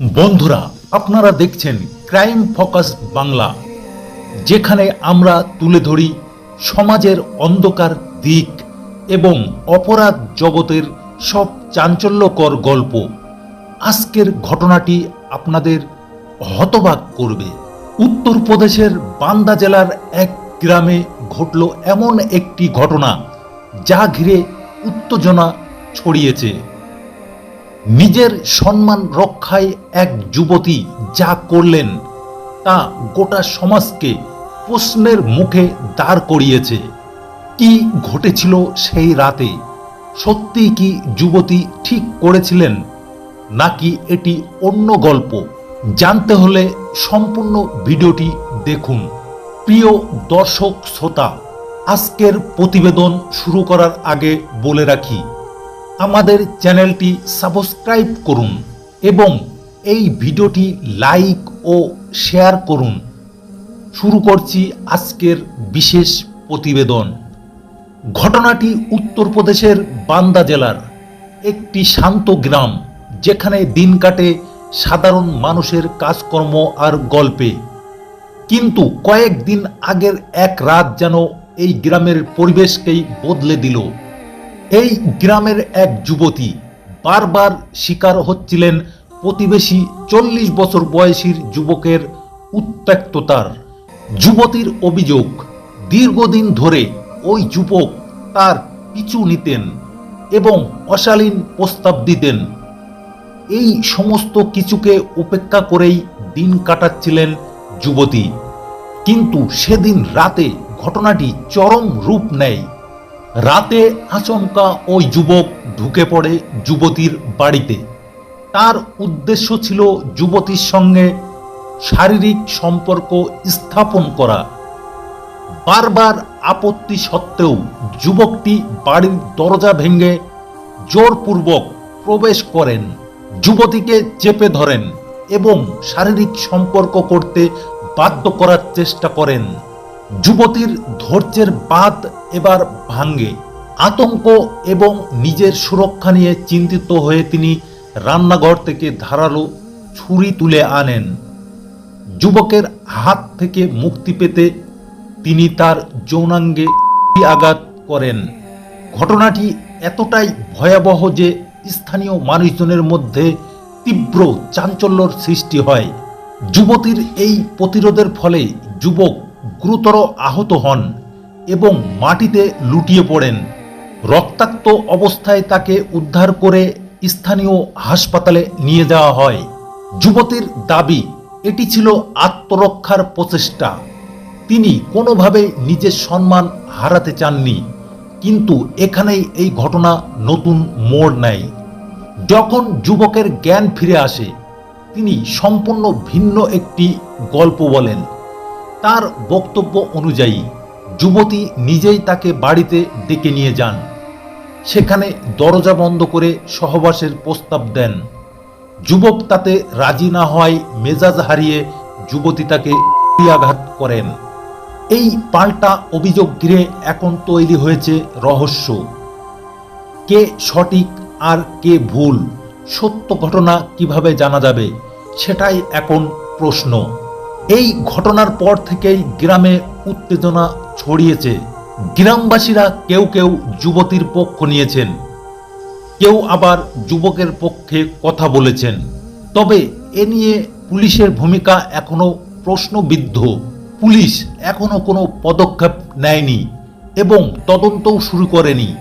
বন্ধুরা, আপনারা দেখছেন ক্রাইম ফোকাস বাংলা, যেখানে আমরা তুলে ধরি সমাজের অন্ধকার দিক এবং অপরাধ জগতের সব চাঞ্চল্যকর গল্প। আজকের ঘটনাটি আপনাদের হতবাক করবে। উত্তরপ্রদেশের বান্দা জেলার এক গ্রামে ঘটল এমন একটি ঘটনা, যা ঘিরে উত্তেজনা ছড়িয়েছে। নিজের সম্মান রক্ষায় এক যুবতী যা করলেন, তা গোটা সমাজকে প্রশ্নের মুখে দাঁড় করিয়েছে। কি ঘটেছিল সেই রাতে? সত্যি কি যুবতী ঠিক করেছিলেন? নাকি এটি অন্য গল্প? জানতে হলে সম্পূর্ণ ভিডিওটি দেখুন। প্রিয় দর্শক, শ্রোতা, আজকের প্রতিবেদন শুরু করার আগে বলে রাখি আমাদের চ্যানেলটি সাবস্ক্রাইব করুন এবং এই ভিডিওটি লাইক ও শেয়ার করুন। শুরু করছি আজকের বিশেষ প্রতিবেদন। ঘটনাটি উত্তরপ্রদেশের বান্দা জেলার একটি শান্ত গ্রাম, যেখানে দিন কাটে সাধারণ মানুষের কাজকর্ম আর গল্পে। কিন্তু কয়েকদিন আগের এক রাত যেন এই গ্রামের পরিবেশকেই বদলে দিল। এই গ্রামের এক যুবতী বারবার শিকার হচ্ছিলেন প্রতিবেশী চল্লিশ বছর বয়সীর যুবকের উত্ত্যক্ততার। যুবতীর অভিযোগ, দীর্ঘদিন ধরে ওই যুবক তার পিছু নিতেন এবং অশালীন প্রস্তাব দিতেন। এই সমস্ত কিছুকে উপেক্ষা করেই দিন কাটাচ্ছিলেন যুবতী। কিন্তু সেদিন রাতে ঘটনাটি চরম রূপ নেয়। রাতে আচমকা ওই যুবক ঢুকে পড়ে যুবতীর বাড়িতে। তার উদ্দেশ্য ছিল যুবতীর সঙ্গে শারীরিক সম্পর্ক স্থাপন করা। বারবার আপত্তি সত্ত্বেও যুবকটি বাড়ির দরজা ভেঙে জোরপূর্বক প্রবেশ করেন। যুবতীকে চেপে ধরেন এবং শারীরিক সম্পর্ক করতে বাধ্য করার চেষ্টা করেন। যুবতীর ধৈর্যের বাদ এবার ভাঙ্গে আতঙ্ক এবং নিজের সুরক্ষা নিয়ে চিন্তিত হয়ে তিনি রান্নাঘর থেকে ধারালো ছুরি তুলে আনেন। যুবকের হাত থেকে মুক্তি পেতে তিনি তার যৌনাঙ্গে আঘাত করেন। ঘটনাটি এতটাই ভয়াবহ যে স্থানীয় মানুষজনের মধ্যে তীব্র চাঞ্চল্যর সৃষ্টি হয়। যুবতীর এই প্রতিরোধের ফলে যুবক গুরুতর আহত হন এবং মাটিতে লুটিয়ে পড়েন। রক্তাক্ত অবস্থায় তাকে উদ্ধার করে স্থানীয় হাসপাতালে নিয়ে যাওয়া হয়। যুবতীর দাবি, এটি ছিল আত্মরক্ষার প্রচেষ্টা। তিনি কোনোভাবে নিজের সম্মান হারাতে চাননি, কিন্তু এখানেই এই ঘটনা নতুন মোড় নেয়। যখন যুবকের জ্ঞান ফিরে আসে, তিনি সম্পূর্ণ ভিন্ন একটি গল্প বলেন। তার বক্তব্য অনুযায়ী যুবতী নিজেই তাকে বাড়িতে ডেকে নিয়ে যান। সেখানে দরজা বন্ধ করে সহবাসের প্রস্তাব দেন। যুবক তাতে রাজি না হয় মেজাজ হারিয়ে যুবতী তাকে আঘাত করেন। এই পাল্টা অভিযোগ ঘিরে এখন তৈরি হয়েছে রহস্য। কে সঠিক আর কে ভুল, সত্য ঘটনা কীভাবে জানা যাবে, সেটাই এখন প্রশ্ন। এই ঘটনার পর থেকেই গ্রামে উত্তেজনা ছড়িয়েছে। গ্রামবাসীরা কেউ কেউ যুবতীর পক্ষ নিয়েছেন। কেউ আবার যুবকের পক্ষে কথা বলেছেন। তবে এ নিয়ে পুলিশের ভূমিকা এখনও প্রশ্নবিদ্ধ। পুলিশ এখনও কোনো পদক্ষেপ নেয়নি এবং তদন্তও শুরু করেনি।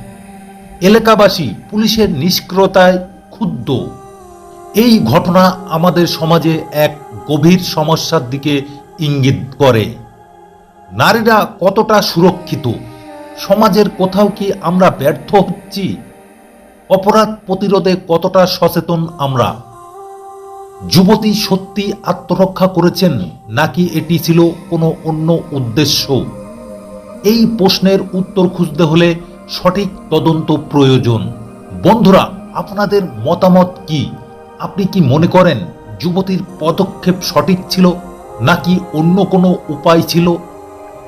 এলাকাবাসী পুলিশের নিষ্ক্রিয়তায় ক্ষুব্ধ। এই ঘটনা আমাদের সমাজে এক গভীর সমস্যার দিকে ইঙ্গিত করে। নারীরা কতটা সুরক্ষিত? সমাজের কোথাও কি আমরা ব্যর্থ হচ্ছি? অপরাধ প্রতিরোধে কতটা সচেতন আমরা? যুবতী সত্যি আত্মরক্ষা করেছেন নাকি এটি ছিল কোনো অন্য উদ্দেশ্য? এই প্রশ্নের উত্তর খুঁজতে হলে সঠিক তদন্ত প্রয়োজন। বন্ধুরা, আপনাদের মতামত কি? আপনি কি মনে করেন যুবতীর পদক্ষেপ সঠিক ছিল নাকি অন্য কোনো উপায় ছিল?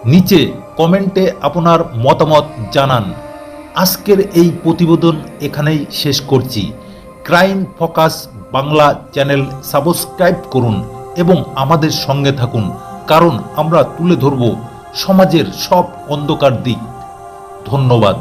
নিচে কমেন্টে আপনার মতামত জানান। আজকের এই প্রতিবেদন এখানেই শেষ করছি। Crime focus Bangla channel subscribe করুন এবং আমাদের সঙ্গে থাকুন, কারণ আমরা তুলে ধরব সমাজের সব অন্ধকার দিক। ধন্যবাদ।